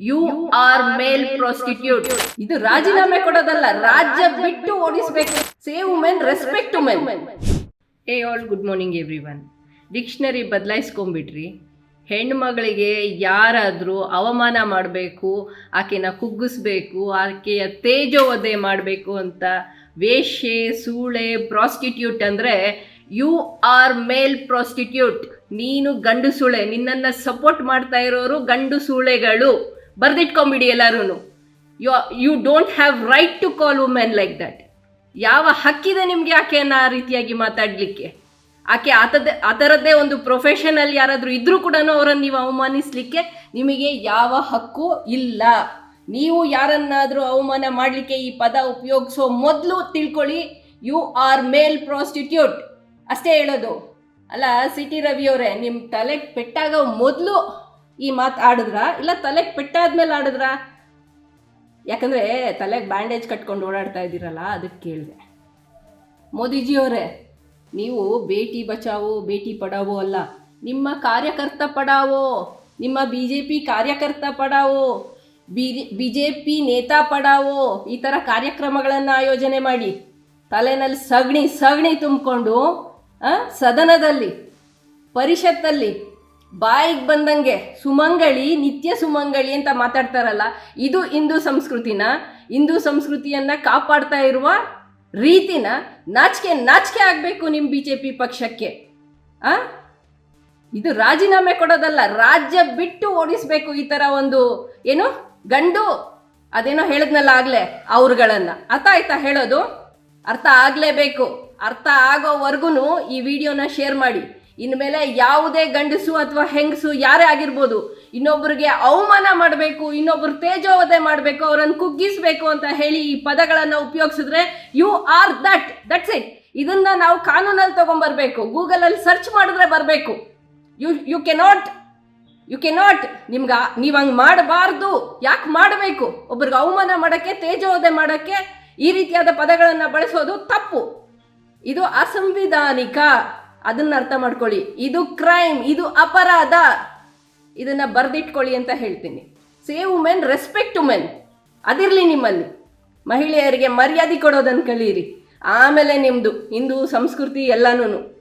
You are mail prostitute ಇದು ರಾಜೀನಾಮೆ ಕೊಡೋದಲ್ಲ ರಾಜ್ಯ ಬಿಟ್ಟು ಓಡಿಸ್ಬೇಕು. ಸೇವ್ ಮೆನ್ ರೆಸ್ಪೆಕ್ಟ್ ಮೆನ್ ಏ all good morning everyone dictionary ಬದಲಾಯಿಸ್ಕೊಂಬಿಟ್ರಿ ಹೆಣ್ಮಗಳಿಗೆ ಯಾರಾದರೂ ಅವಮಾನ ಮಾಡಬೇಕು ಆಕೆನ ಕುಗ್ಗಿಸ್ಬೇಕು ಆಕೆಯ ತೇಜೋವಧೆ ಮಾಡಬೇಕು ಅಂತ ವೇಶ್ಯೆ ಸೂಳೆ ಪ್ರಾಸ್ಟಿಟ್ಯೂಟ್ ಅಂದರೆ ಯು ಆರ್ ಮೇಲ್ ಪ್ರಾಸ್ಟಿಟ್ಯೂಟ್ ನೀನು ಗಂಡು ಸೂಳೆ. ನಿನ್ನನ್ನು ಸಪೋರ್ಟ್ ಮಾಡ್ತಾ ಇರೋರು ಗಂಡು ಸೂಳೆಗಳು. ಬರೆದಿಟ್ಕೊಂಬಿಡಿ ಎಲ್ಲರೂ you you don't have right to call women like that ಯಾವ ಹಕ್ಕಿದೆ ನಿಮಗೆ ಆಕೆಯನ್ನು ಆ ರೀತಿಯಾಗಿ ಮಾತಾಡಲಿಕ್ಕೆ? ಆಕೆ ಆತದ ಆ ಥರದ್ದೇ ಒಂದು ಪ್ರೊಫೆಷನಲ್ ಯಾರಾದರೂ ಇದ್ದರೂ ಕೂಡ ಅವರನ್ನು ನೀವು ಅವಮಾನಿಸಲಿಕ್ಕೆ ನಿಮಗೆ ಯಾವ ಹಕ್ಕು ಇಲ್ಲ. ನೀವು ಯಾರನ್ನಾದರೂ ಅವಮಾನ ಮಾಡಲಿಕ್ಕೆ ಈ ಪದ ಉಪಯೋಗಿಸೋ ಮೊದಲು ತಿಳ್ಕೊಳ್ಳಿ. ಯು ಆರ್ ಮೇಲ್ ಪ್ರಾಸ್ಟಿಟ್ಯೂಟ್ ಅಷ್ಟೇ ಹೇಳೋದು. ಅಲ್ಲ, ಸಿಟಿ ರವಿಯವರೇ ನಿಮ್ಮ ತಲೆಗೆ ಪೆಟ್ಟಾಗ ಮೊದಲು ಈ ಮಾತು ಆಡಿದ್ರಾ? ಇಲ್ಲ ತಲೆಗೆ ಪೆಟ್ಟಾದ್ಮೇಲೆ ಆಡಿದ್ರಾ? ಯಾಕಂದರೆ ತಲೆಗೆ ಬ್ಯಾಂಡೇಜ್ ಕಟ್ಕೊಂಡು ಓಡಾಡ್ತಾ ಇದ್ದೀರಲ್ಲ ಅದಕ್ಕೆ ಕೇಳಿದೆ. ಮೋದಿಜಿಯವರೇ, ನೀವು ಬೇಟಿ ಬಚಾವೋ, ಬೇಟಿ ಪಡಾವೋ ಅಲ್ಲ, ನಿಮ್ಮ ಕಾರ್ಯಕರ್ತ ಪಡಾವೋ, ನಿಮ್ಮ ಬಿ ಜೆ ಪಿ ಕಾರ್ಯಕರ್ತ ಪಡಾವೋ ಬಿ ಬಿ ಜೆ ಪಿ ನೇತಾ ಪಡಾವೋ, ಈ ಥರ ಕಾರ್ಯಕ್ರಮಗಳನ್ನು ಆಯೋಜನೆ ಮಾಡಿ, ತಲೆನಲ್ಲಿ ಸಗಣಿ ಸಗಣಿ ತುಂಬಿಕೊಂಡು ಸದನದಲ್ಲಿ, ಪರಿಷತ್ತಲ್ಲಿ ಬಾಯಿಗೆ ಬಂದಂಗೆ ಸುಮಂಗಳಿ, ನಿತ್ಯ ಸುಮಂಗಳಿ ಅಂತ ಮಾತಾಡ್ತಾರಲ್ಲ, ಇದು ಹಿಂದೂ ಸಂಸ್ಕೃತಿನ. ಹಿಂದೂ ಸಂಸ್ಕೃತಿಯನ್ನ ಕಾಪಾಡ್ತಾ ಇರುವ ರೀತಿನ ನಾಚಿಕೆ ನಾಚಿಕೆ ಆಗಬೇಕು ನಿಮ್ಮ ಬಿ ಜೆ ಪಿ ಪಕ್ಷಕ್ಕೆ. ಆ? ಇದು ರಾಜೀನಾಮೆ ಕೊಡೋದಲ್ಲ, ರಾಜ್ಯ ಬಿಟ್ಟು ಓಡಿಸ್ಬೇಕು ಈ ಥರ ಒಂದು ಏನು ಗಂಡು, ಅದೇನೋ ಹೇಳಿದ್ನಲ್ಲ ಆಗಲೇ ಅವ್ರುಗಳನ್ನು. ಅರ್ಥ ಆಯ್ತಾ ಹೇಳೋದು? ಅರ್ಥ ಆಗಲೇಬೇಕು. ಅರ್ಥ ಆಗೋವರೆಗೂ ಈ ವಿಡಿಯೋನ ಶೇರ್ ಮಾಡಿ. ಇನ್ಮೇಲೆ ಯಾವುದೇ ಗಂಡಸು ಅಥವಾ ಹೆಂಗಸು ಯಾರೇ ಆಗಿರ್ಬೋದು ಇನ್ನೊಬ್ಬರಿಗೆ ಅವಮಾನ ಮಾಡಬೇಕು ಇನ್ನೊಬ್ಬರು ತೇಜೋವಧೆ ಮಾಡಬೇಕು, ಅವರನ್ನು ಕುಗ್ಗಿಸಬೇಕು ಅಂತ ಹೇಳಿ ಈ ಪದಗಳನ್ನು ಉಪಯೋಗಿಸಿದ್ರೆ you are that that's it ಇದನ್ನ ನಾವು ಕಾನೂನಲ್ಲಿ ತಗೊಂಬರ್ಬೇಕು, ಗೂಗಲಲ್ಲಿ ಸರ್ಚ್ ಮಾಡಿದ್ರೆ ಬರಬೇಕು. You you cannot you cannot ನಿಮ್ಗೆ, ನೀವು ಹಂಗೆ ಮಾಡಬಾರ್ದು. ಯಾಕೆ ಮಾಡಬೇಕು? ಒಬ್ರಿಗೆ ಅವಮಾನ ಮಾಡೋಕ್ಕೆ, ತೇಜೋವಧೆ ಮಾಡೋಕ್ಕೆ ಈ ರೀತಿಯಾದ ಪದಗಳನ್ನು ಬಳಸೋದು ತಪ್ಪು. ಇದು ಅಸಂವಿಧಾನಿಕ. ಅದನ್ನ ಅರ್ಥ ಮಾಡ್ಕೊಳ್ಳಿ. ಇದು ಕ್ರೈಮ್ ಇದು ಅಪರಾಧ. ಇದನ್ನ ಬರೆದಿಟ್ಕೊಳ್ಳಿ ಅಂತ ಹೇಳ್ತೀನಿ. ಸೇವ್ ಮೆನ್ ರೆಸ್ಪೆಕ್ಟ್ ಮೆನ್ ಅದಿರಲಿ ನಿಮ್ಮಲ್ಲಿ. ಮಹಿಳೆಯರಿಗೆ ಮರ್ಯಾದೆ ಕೊಡೋದನ್ನು ಕಲಿಯಿರಿ ಆಮೇಲೆ ನಿಮ್ಮದು ಹಿಂದೂ ಸಂಸ್ಕೃತಿ ಎಲ್ಲನೂ